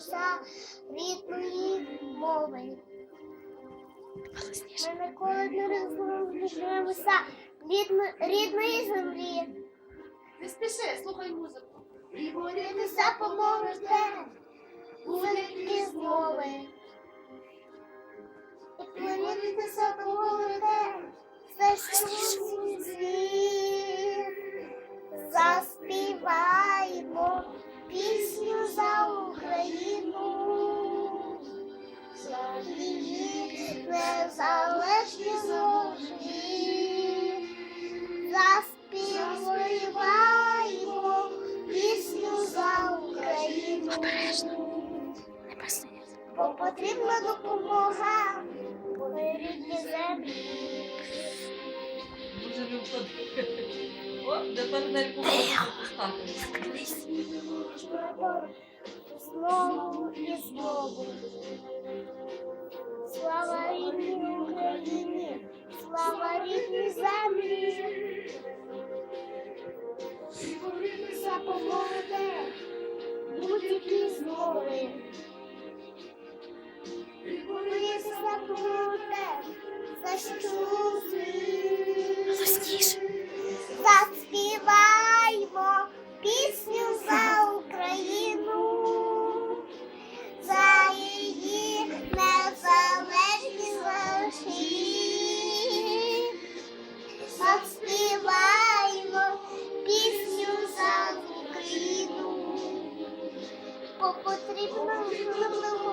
небеса рідної мови. Ми ніколи не рідно- рідної землі. Не спіши, слухай музику. І борітися поможете будь-які змови. І борітися поможете пісню за Україну. Бо потрібна допомога на рідній землі. Дуже не входить. О, тепер не поставити. Знову і знову. Будь-які змови. Ви за що світ. по потрібно.